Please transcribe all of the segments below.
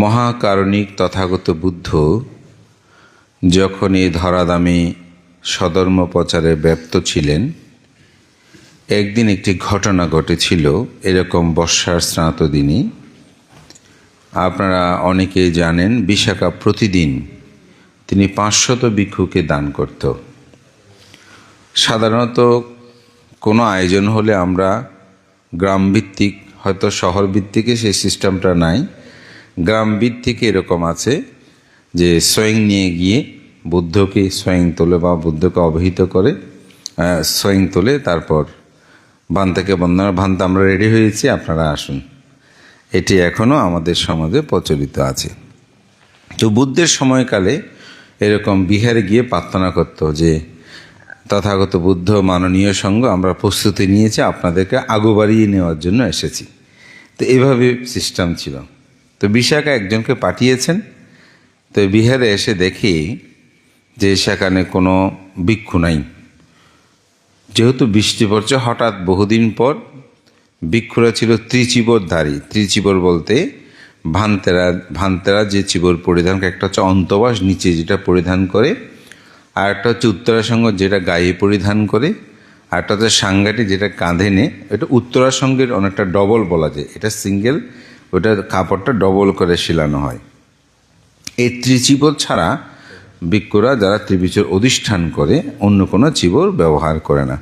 মহাকারণিক তথাগত বুদ্ধ যখন এই ধরাদামে সধর্ম প্রচারে ব্যপ্ত ছিলেন, একদিন একটি ঘটনা ঘটেছিল, এরকম বর্ষার স্নাত দিনই আপনারা অনেকেই জানেন, বিশাখা প্রতিদিন তিনি পাঁচশত ভিক্ষুকে দান করত। সাধারণত কোনো আয়োজন হলে আমরা গ্রামভিত্তিক, হয়তো শহর ভিত্তিকে সেই সিস্টেমটা নাই গ্রাম ভিত্তিকে এরকম আছে যে স্বয়ং নিয়ে গিয়ে বুদ্ধকে স্বয়ং তোলে বা বুদ্ধকে অবহিত করে স্বয়ং তোলে, তারপর ভান থেকে বন্দনা ভানতে আমরা রেডি হয়েছি, আপনারা আসুন। এটি এখনও আমাদের সমাজে প্রচলিত আছে। তো বুদ্ধের সময়কালে এরকম বিহারে গিয়ে প্রার্থনা করতো যে, তথাগত বুদ্ধ মাননীয় সঙ্গ আমরা প্রস্তুতি নিয়েছি, আপনাদেরকে আগু বাড়িয়ে নেওয়ার জন্য এসেছি। তো এভাবে সিস্টেম ছিল। তো বিশাখা একজনকে পাঠিয়েছেন। তো বিহারে এসে দেখি যে সেখানে কোনো ভিক্ষু নাই। যেহেতু বৃষ্টি পড়ছে, হঠাৎ বহুদিন পর ভিক্ষুরা ছিল ত্রিচিবরধারী। ত্রিচিবর বলতে ভান্তেরা ভান্তেরা যে চিবর পরিধান একটা হচ্ছে অন্তবাস, নিচে যেটা পরিধান করে, আর একটা হচ্ছে উত্তরাসঙ্গ যেটা গায়ে পরিধান করে, আর একটা হচ্ছে সাংঘাটি যেটা কাঁধে নে। এটা উত্তরাসঙ্গের অনেকটা ডবল বলা যায়। এটা সিঙ্গেল ওটা কাপড়টা ডবল করে শিলানো হয়। এই ত্রিচিবর ছাড়া ভিক্ষুরা যারা ত্রিবিচর অধিষ্ঠান করে, অন্য কোনো চিবর ব্যবহার করে না।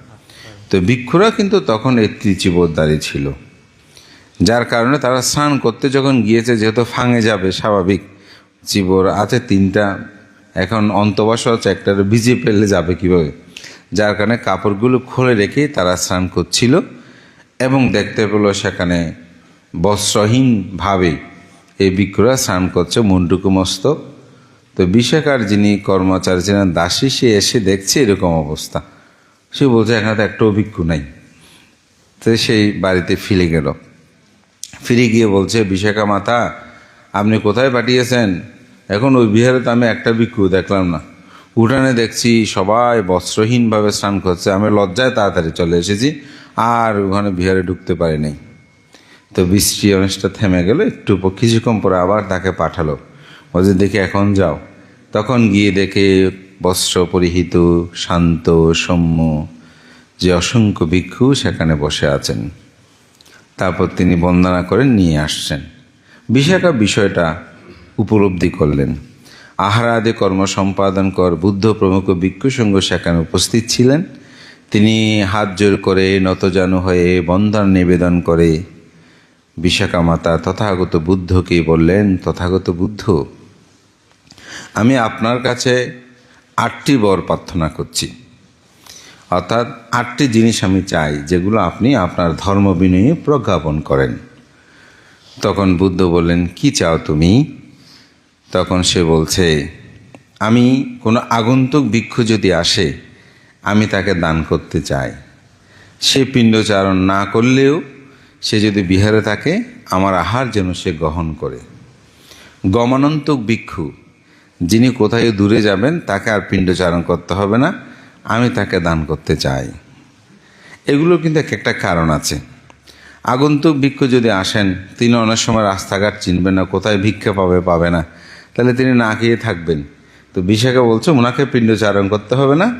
তো ভিক্ষুরা কিন্তু তখন এই ত্রিচিবর দাঁড়িয়ে ছিল। যার কারণে তারা স্নান করতে যখন গিয়েছে, যেহেতু ফাঙে যাবে স্বাভাবিক, চিবর আছে তিনটা, এখন অন্তবাস হচ্ছে একটা ভিজে ফেললে যাবে কীভাবে? যার কারণে কাপড়গুলো খুলে রেখে তারা স্নান করছিল এবং দেখতে পেল সেখানে বস্ত্রহীনভাবে এই ভিক্ষুরা স্নান করছে, মুন্ডুকু মস্তক তো বিশাখার যিনি কর্মচারী ছিলেন, দাসী, সে এসে দেখছে এরকম অবস্থা। সে বলছে, এখানে তো একটা ভিক্ষু নাই। তো সেই বাড়িতে ফিরে গেল। ফিরে গিয়ে বলছে, বিশাখা মাতা, আপনি কোথায় পাঠিয়েছেন? এখন ওই বিহারে তো আমি একটা ভিক্ষু দেখলাম না। উঠানে দেখছি সবাই বস্ত্রহীনভাবে স্নান করছে। আমি লজ্জায় তাড়াতাড়ি চলে এসেছি, আর ওখানে বিহারে ঢুকতে পারি নাই। তো বৃষ্টি অনেকটা থেমে গেল, একটু কিছুক্ষণ পরে আবার তাকে পাঠালো। বলছে, দেখে, এখন যাও। তখন গিয়ে দেখে বস্ত্র পরিহিত, শান্ত, সৌম্য, যে অসংখ্য ভিক্ষু সেখানে বসে আছেন। তারপর তিনি বন্দনা করে নিয়ে আসছেন। বিশাখা বিষয়টা উপলব্ধি করলেন। আহারাদে কর্ম সম্পাদন কর, বুদ্ধ প্রমুখ ভিক্ষু সঙ্গ সেখানে উপস্থিত ছিলেন। তিনি হাত জোর করে নতজানু হয়ে বন্দনা নিবেদন করে বিশাখা মাতা তথাগত বুদ্ধকে বললেন, তথাগত বুদ্ধ, আমি আপনার কাছে আটটি বর প্রার্থনা করছি। অর্থাৎ আটটি জিনিস আমি চাই, যেগুলো আপনি আপনার ধর্ম বিনয়ে প্রজ্ঞাপন করেন। তখন বুদ্ধ বললেন, কি চাও তুমি? তখন সে বলছে, আমি কোনো আগন্তুক ভিক্ষু যদি আসে, আমি তাকে দান করতে চাই। সে পিণ্ডচারণ না করলেও সে যদি বিহারে থাকে, আমার আহার যেন সে গ্রহণ করে। গমনান্তক ভিক্ষু, যিনি কোথায় দূরে যাবেন, তাকে আর পিণ্ডচারণ করতে হবে না, আমি তাকে দান করতে চাই। এগুলো কিন্তু এক একটা কারণ আছে। আগন্তুক ভিক্ষু যদি আসেন, তিনি অনেক সময় রাস্তাঘাট চিনবেন না, কোথায় ভিক্ষা পাবে পাবে না। তাহলে তিনি না খেয়ে থাকবেন। তো বিশাখা বলছে ওনাকে পিণ্ডচারণ করতে হবে না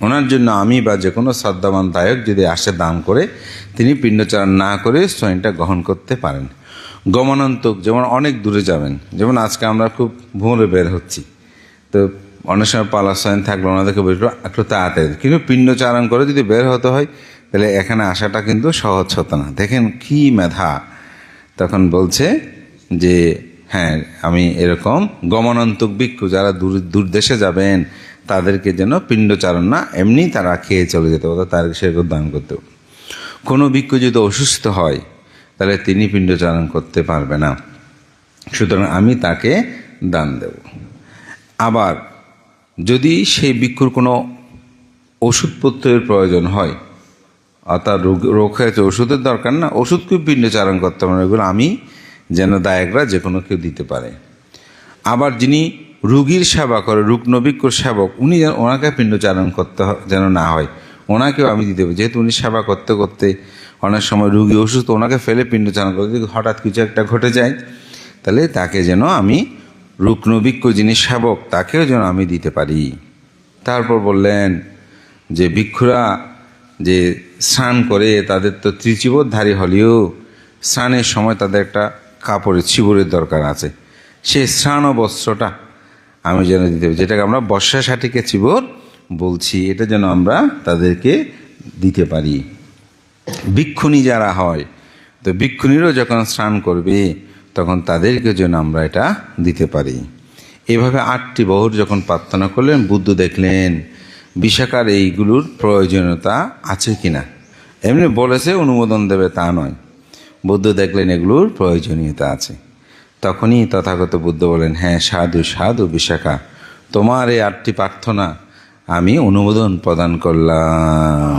ওনার জন্য আমি বা যে কোনো শ্রদ্ধাবান দায়ক যদি আসে দান করে, তিনি পিণ্ডচারণ না করে স্বয়ংটা গ্রহণ করতে পারেন। গমনান্তক যেমন অনেক দূরে যাবেন, যেমন আজকে আমরা খুব ভোরে বের হচ্ছি। তো অনেক সময় পালা স্বয়ং থাকলে ওনাদেরকে বের একটু তাড়াতাড়ি। কিন্তু পিণ্ডচারণ করে যদি বের হতে হয়, তাহলে এখানে আসাটা কিন্তু সহজ হতো না। দেখেন কি মেধা। তখন বলছে যে হ্যাঁ আমি এরকম গমনান্তক ভিক্ষু যারা দূর দূর দেশে যাবেন, তাদেরকে যেন পিণ্ডচারণ না এমনি তারা খেয়ে চলে যেতে পারতো তাদেরকে সেরকম দান করতে হবে। কোনো ভিক্ষু যদি অসুস্থ হয়, তাহলে তিনি পিণ্ডচারণ করতে পারবে না সুতরাং আমি তাকে দান দেব আবার, যদি সেই ভিক্ষুর কোনো ওষুধপত্রের প্রয়োজন হয়, অর্থাৎ রোগ রোগ হয়েছে, ওষুধের দরকার না ওষুধকে পিণ্ডচারণ করতে পারে এগুলো আমি যেন দায়করা যে কোনো কেউ দিতে পারে। আবার যিনি রুগীর সেবা করে রুগ্নবিজ্ঞর সেবক, উনি যেন ওনাকে পিণ্ডচারণ করতে যেন না হয়, ওনাকেও আমি দিতে পারি। যেহেতু উনি সেবা করতে করতে অনেক সময় রুগী অসুস্থ, ওনাকে ফেলে পিণ্ডচারণ করতে যদি হঠাৎ কিছু একটা ঘটে যায়, তাহলে তাকে যেন আমি রুগ্নভিক্ষ যিনি সেবক, তাকেও যেন আমি দিতে পারি। তারপর বললেন যে, ভিক্ষুরা যে স্নান করে, তাদের তো ত্রিচিবোধধারী হলেও স্নানের সময় তাদের একটা কাপড়ের চিবুরের দরকার আছে। সেই স্নান বস্ত্রটা আমি যেন দিতে পারি। যেটাকে আমরা বর্ষা সাটিকে চিবর বলছি, এটা যেন আমরা তাদেরকে দিতে পারি। ভিক্ষুণী যারা হয়, তো ভিক্ষুণীরও যখন স্নান করবে, তখন তাদেরকে যেন আমরা এটা দিতে পারি। এভাবে আটটি বহুর যখন প্রার্থনা করলেন, বুদ্ধ দেখলেন বিশাকার এইগুলোর প্রয়োজনীয়তা আছে কিনা। এমনি বলেছে, অনুমোদন দেবে তা নয়। বুদ্ধ দেখলেন এগুলোর প্রয়োজনীয়তা আছে। তখনই তথাগত বুদ্ধ বলেন হ্যাঁ সাধু সাধু, বিশাখা, তোমার এই আটটি প্রার্থনা আমি অনুমোদন প্রদান করলাম।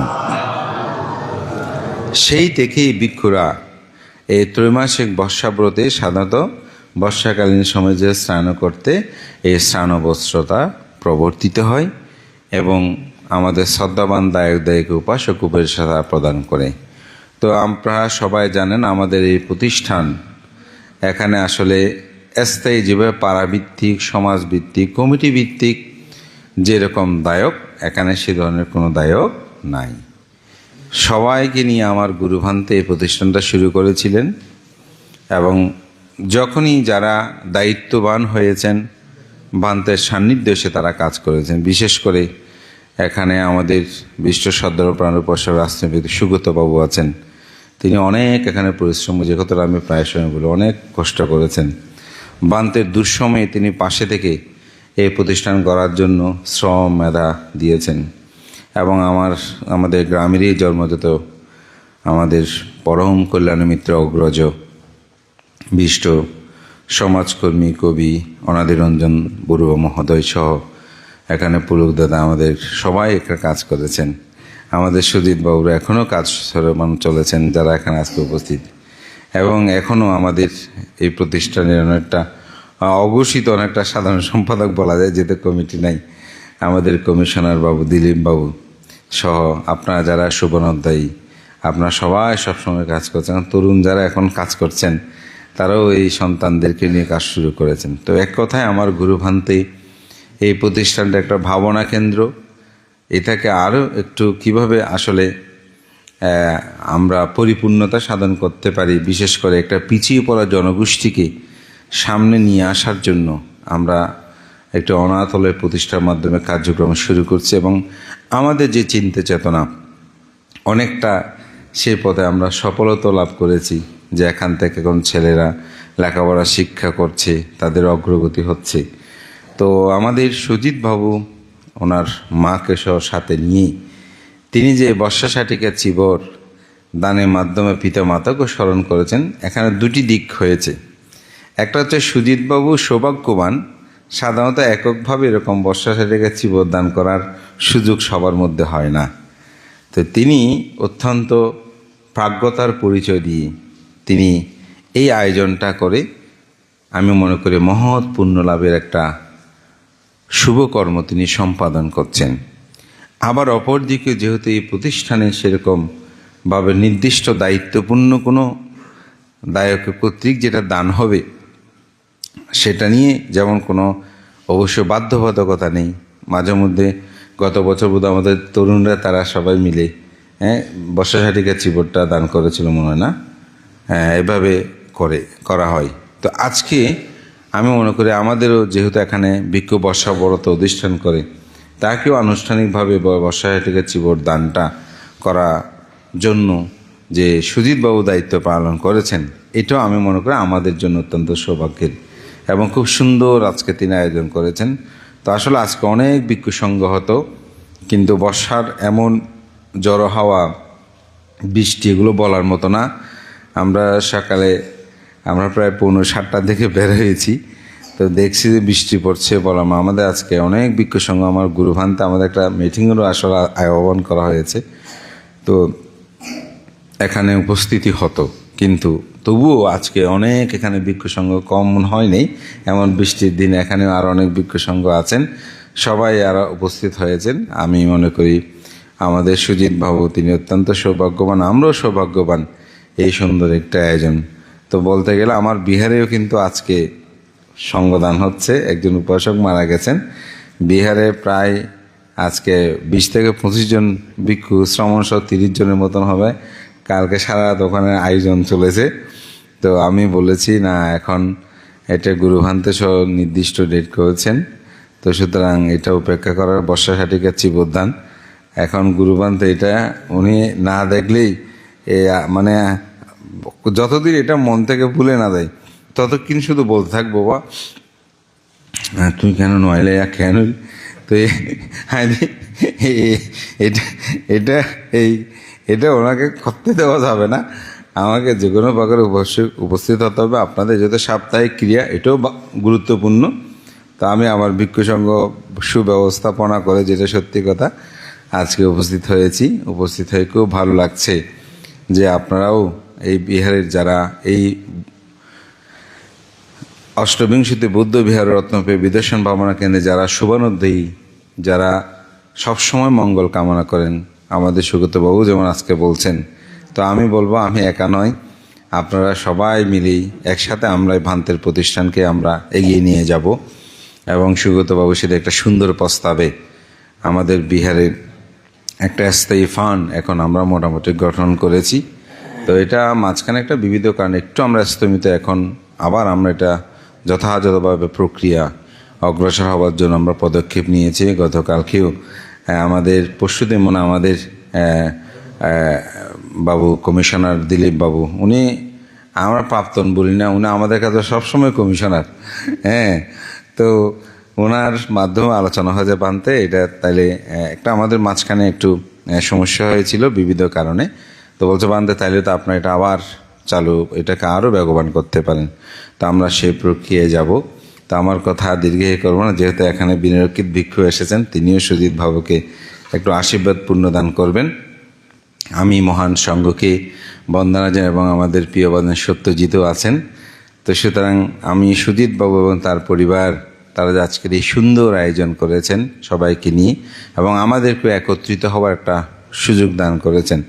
সেই থেকেই ভিক্ষুরা এই ত্রৈমাসিক বর্ষাব্রতে সাধারণত বর্ষাকালীন সময় যে স্নান করতে এই স্নান বস্ত্রতা প্রবর্তিত হয় এবং আমাদের শ্রদ্ধাবান দায়ক দায়ক উপাসক উপেক্ষা প্রদান করে। তো আপনারা সবাই জানেন আমাদের এই প্রতিষ্ঠান। এখানে আসলে স্থায়ী যেভাবে পাড়াভিত্তিক, সমাজভিত্তিক কমিটি ভিত্তিক যেরকম দায়ক, এখানে সে ধরনের কোনো দায়ক নাই। সবাইকে নিয়ে আমার গুরুভান্তে এই প্রতিষ্ঠানটা শুরু করেছিলেন এবং যখনই যারা দায়িত্ববান হয়েছেন, ভান্তের সান্নিধ্যে এসে তারা কাজ করেছেন। বিশেষ করে এখানে আমাদের বিশ্ব সদর প্রাণ উপাসক রাষ্ট্রপতি সুগতবাবু আছেন। তিনি অনেক এখানে পরিশ্রম যে কথাটা আমি প্রায় সময় বলি অনেক কষ্ট করেছেন। বান্তের দুঃসময়ে তিনি পাশে থেকে এই প্রতিষ্ঠান গড়ার জন্য শ্রম মেধা দিয়েছেন। এবং আমার, আমাদের গ্রামেরই জন্মজাত আমাদের পরম কল্যাণ মিত্র, অগ্রজ, বিষ্ট, সমাজকর্মী, কবি, অনাদিরঞ্জন বড়ুয়া মহোদয় সহ এখানে পুলক দাদা আমাদের সবাই এখানে কাজ করেছেন। আমাদের সুজিত বাবুরা এখনও কাজ সরমান চলেছেন, যারা এখানে আজকে উপস্থিত। এবং এখনও আমাদের এই প্রতিষ্ঠানের অনেকটা, অঘোষিত অনেকটা সাধারণ সম্পাদক বলা যায়, যেতে কমিটি নাই, আমাদের কমিশনার বাবু দিলীপ বাবু সহ আপনারা যারা শুভনোদ্দায়ী আপনারা সবাই সবসময় কাজ করছেন। তরুণ যারা এখন কাজ করছেন, তারাও এই সন্তানদেরকে নিয়ে কাজ শুরু করেছেন। তো এক কথায় আমার গুরুভান্তে এই প্রতিষ্ঠানটা একটা ভাবনা কেন্দ্র। এটাকে আরও একটু কীভাবে আসলে আমরা পরিপূর্ণতা সাধন করতে পারি, বিশেষ করে একটা পিছিয়ে পড়া জনগোষ্ঠীকে সামনে নিয়ে আসার জন্য আমরা একটা অনাথলের প্রতিষ্ঠার মাধ্যমে কার্যক্রম শুরু করছি এবং আমাদের যে চিন্তা চেতনা, অনেকটা সেই পথে আমরা সফলতা লাভ করেছি যে এখান থেকে এখন ছেলেরা লেখাপড়া শিক্ষা করছে, তাদের অগ্রগতি হচ্ছে। তো আমাদের সুজিত বাবু ওনার মাকে সহ সাথে নিয়ে। তিনি যে বর্ষা সাটিকা চিবর দানের মাধ্যমে পিতা মাতাকে স্মরণ করেছেন, এখানে দুটি দিক হয়েছে। একটা হচ্ছে সুজিতবাবু সৌভাগ্যবান, সাধারণত এককভাবে এরকম বর্ষা সাটিকা চিবর দান করার সুযোগ সবার মধ্যে হয় না। তো তিনি অত্যন্ত প্রাজ্ঞতার পরিচয় দিয়ে তিনি এই আয়োজনটা করে, আমি মনে করি মহৎ পুণ্য লাভের একটা শুভকর্ম তিনি সম্পাদন করছেন। আবার অপরদিকে যেহেতু এই প্রতিষ্ঠানে সেরকমভাবে নির্দিষ্ট দায়িত্বপূর্ণ কোনো দায়ক কর্তৃক যেটা দান হবে, সেটা নিয়ে যেমন কোনো অবশ্য বাধ্যবাধকতা নেই। মাঝে মধ্যে গত বছর বোধ আমাদের তরুণরা তারা সবাই মিলে হ্যাঁ বর্ষা সাটিকা চিবরটা দান করেছিল মনে হয় না? হ্যাঁ এভাবে করে, করা হয়। তো আজকে আমি মনে করি আমাদেরও যেহেতু এখানে ভিক্ষু বর্ষা বড়তে অধিষ্ঠান করে, তাকেও আনুষ্ঠানিকভাবে ব- বর্ষা সাটিকা চিবর দানটা করা জন্য যে সুজিতবাবু দায়িত্ব পালন করেছেন, এটাও আমি মনে করি আমাদের জন্য অত্যন্ত সৌভাগ্যের। এবং খুব সুন্দর আজকে তিনি আয়োজন করেছেন। তো আসলে আজকে অনেক ভিক্ষু সংঘ হতো, কিন্তু বর্ষার এমন জড়ো হাওয়া, বৃষ্টি এগুলো বলার মতো না। আমরা সকালে আমরা প্রায় পৌনে সাতটার দিকে বের হয়েছি। তো দেখছি যে বৃষ্টি পড়ছে বললাম আমাদের আজকে অনেক ভিক্ষু সংঘ আমার গুরুভান্তে আমাদের একটা মিটিংয়েরও আসলে আহ্বান করা হয়েছে। তো এখানে উপস্থিতি হতো, কিন্তু তবুও আজকে অনেক এখানে ভিক্ষু সংঘ কম হয়নি এমন বৃষ্টির দিনে এখানে আর অনেক সংঘ আছেন। সবাই আর উপস্থিত হয়েছেন। আমি মনে করি আমাদের সুজিত বাবু, তিনি অত্যন্ত সৌভাগ্যবান, আমরাও সৌভাগ্যবান এই সুন্দর একটা আয়োজন। তো বলতে গেলে আমার বিহারেও কিন্তু আজকে সঙ্গদান হচ্ছে। একজন উপাসক মারা গেছেন। বিহারে প্রায় আজকে বিশ থেকে পঁচিশ জন ভিক্ষু, শ্রমণ সহ তিরিশ জনের মতন হবে। কালকে সারা ওখানে আয়োজন চলেছে। তো আমি বলেছি, না, এখন এটা গুরুভান্তে সহ নির্দিষ্ট ডেট করেছেন। তো সুতরাং এটা উপেক্ষা করার বর্ষা সাটিকা চিবোদ্দান এখন গুরুভান্তে এটা উনি না দেখলেই এ মানে যতদিন এটা মন থেকে ভুলে না দেয়, ততক্ষণ শুধু বলতে থাকব বা তুই কেন নইলে আর কেন তো এটা এটা, এই, এটা ওনাকে করতে দেওয়া যাবে না। আমাকে যে কোনো প্রকারে অবশ্যই উপস্থিত হতে হবে। আপনাদের যেহেতু সাপ্তাহিক ক্রিয়া, এটাও গুরুত্বপূর্ণ। তা আমি আমার ভিক্ষু সংঘ সুব্যবস্থাপনা করে যেটা সত্যি কথা, আজকে উপস্থিত হয়েছি। উপস্থিত হয়ে খুব ভালো লাগছে যে আপনারাও এই বিহারের যারা এই অষ্টবিংশতি বৌদ্ধ বিহার রত্নপে বিদর্শন ভাবনা কেন্দ্রে যারা শুভানুদ্দেয়ী যারা সবসময় মঙ্গল কামনা করেন, আমাদের সুগতবাবু যেমন আজকে বলছেন, তো আমি বলব আমি একা নয় আপনারা সবাই মিলেই একসাথে আমরা এই ভান্তের প্রতিষ্ঠানকে আমরা এগিয়ে নিয়ে যাব এবং সুগতবাবু সেটা একটা সুন্দর প্রস্তাবে আমাদের বিহারের একটা স্থায়ী ফান্ড এখন আমরা মোটামুটি গঠন করেছি। তো এটা মাঝখানে একটা বিবিধ কারণ। একটু আমরা স্থমিত এখন আবার আমরা এটা যথাযথভাবে প্রক্রিয়া অগ্রসর হওয়ার জন্য আমরা পদক্ষেপ নিয়েছি। গতকালকেও আমাদের পরশুদিন মনে আমাদের বাবু, কমিশনার দিলীপ বাবু, উনি আমরা প্রাক্তন বলি না, উনি আমাদের কাছে সবসময় কমিশনার। হ্যাঁ তো ওনার মাধ্যমে আলোচনা হয়ে বানতে, এটা তাইলে একটা আমাদের মাঝখানে একটু সমস্যা হয়েছিল বিবিধ কারণে। তো বলছে বানতে তাইলে তো আপনার এটা আবার চালু, এটাকে আরও বেগবান করতে পারেন। তো আমরা সেই প্রক্রিয়ায় যাব। তো আমার কথা দীর্ঘায়ী করব না, যেহেতু এখানে বিনিয়োগিত ভিক্ষু এসেছেন, তিনিও সুজিত বাবুকে একটু আশীর্বাদ পূর্ণদান করবেন। আমি মহান সংঘকে বন্দনা জানাই এবং আমাদের প্রিয় বন্ধন সত্যজিৎও আছেন। তো সুতরাং আমি সুজিত বাবু এবং তার পরিবার, তারা আজকের এই সুন্দর আয়োজন করেছেন সবাইকে নিয়ে এবং আমাদেরকে একত্রিত হওয়ার একটা সুযোগ দান করেছেন।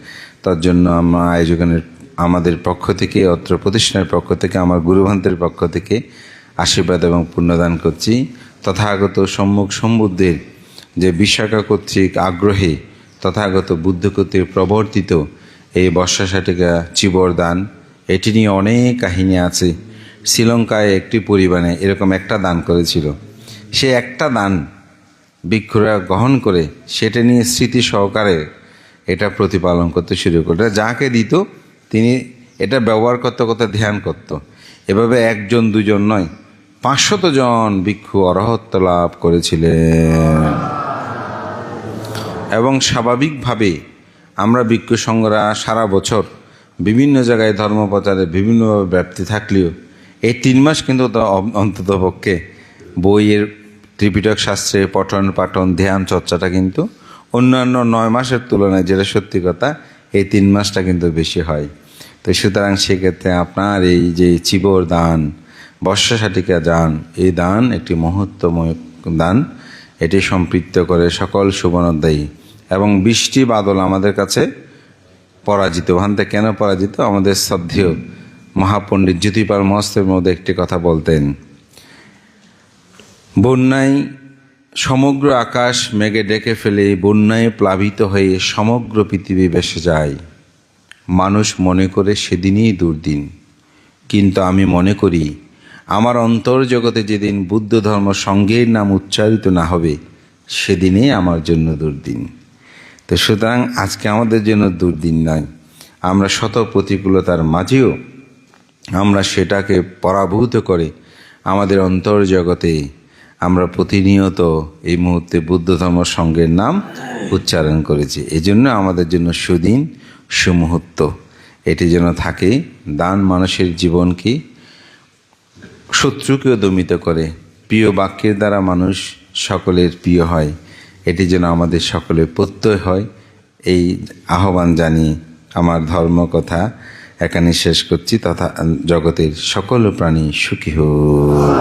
তার জন্য আমরা আয়োজনের আমাদের পক্ষ থেকে, অত্র প্রতিষ্ঠানের পক্ষ থেকে, আমার গুরুভান্তের পক্ষ থেকে আশীর্বাদ এবং পুণ্যদান করছি। তথাগত সম্মুখ সম্বুদ্ধের যে বিশাখা কর্তৃক আগ্রহে তথাগত বুদ্ধ কর্তৃক প্রবর্তিত এই বর্ষা শাটিকা চিবর দান, এটি নিয়ে অনেক কাহিনী আছে। শ্রীলঙ্কায় একটি পরিবারে এরকম একটা দান করেছিল। সে একটা দান বৃক্ষরা গ্রহণ করে সেটা নিয়ে স্মৃতি সহকারে এটা প্রতিপালন করতে শুরু করতে যাকে দিত, তিনি এটা ব্যবহার করতে করতে ধ্যান করত। এভাবে একজন, দুজন নয়, পাঁচশত জন ভিক্ষু অরহত্ব লাভ করেছিলেন। এবং স্বাভাবিকভাবে আমরা ভিক্ষু সংঘরা সারা বছর বিভিন্ন জায়গায় ধর্ম প্রচারে বিভিন্নভাবে ব্যাপ্তি থাকলেও এই তিন মাস কিন্তু তা অ- অন্ততপক্ষে বইয়ের ত্রিপিটক শাস্ত্রে পঠন পাঠন ধ্যান চর্চাটা কিন্তু অন্যান্য নয় মাসের তুলনায় যেটা সত্যি কথা, এই তিন মাসটা কিন্তু বেশি হয়। তো সুতরাং সেক্ষেত্রে আপনার এই যে চিবর দান বর্ষা শাটিকা দান, এই দান একটি মহত্বময় দান। এটি সম্পৃক্ত করে সকল সুবর্ণদায়ী এবং বৃষ্টি বাদল আমাদের কাছে পরাজিত। ভান্তে কেন পরাজিত? আমাদের শ্রদ্ধেয় মহাপণ্ডিত জ্যোতিপাল মহস্তের মধ্যে একটি কথা বলতেন। বন্যায় সমগ্র আকাশ মেঘে ডেকে ফেলে, বন্যায় প্লাবিত হয়ে সমগ্র পৃথিবী বেসে যায়। মানুষ মনে করে সেদিনই দুর্দিন। কিন্তু আমি মনে করি, আমার অন্তর্জগতে যেদিন বুদ্ধ ধর্ম সঙ্গের নাম উচ্চারিত না হবে, সেদিনেই আমার জন্য দুর্দিন। তো সুতরাং আজকে আমাদের জন্য দুর্দিন নয়। আমরা শত প্রতিকূলতার মাঝেও আমরা সেটাকে পরাভূত করে আমাদের অন্তর্জগতে আমরা প্রতিনিয়ত এই মুহূর্তে বুদ্ধ ধর্ম সঙ্গের নাম উচ্চারণ করেছি। এই জন্য আমাদের জন্য সুদিন, সুমুহূর্ত। এটি যেন থাকে, দান মানুষের জীবনকে শত্রুকেও দমিত করে। প্রিয় বাক্যের দ্বারা মানুষ সকলের প্রিয় হয়। এটি যেন আমাদের সকলের প্রত্যয় হয়। এই আহ্বান জানিয়ে আমার ধর্ম কথা এখানে শেষ করছি তথা জগতের সকল প্রাণী সুখী হোক।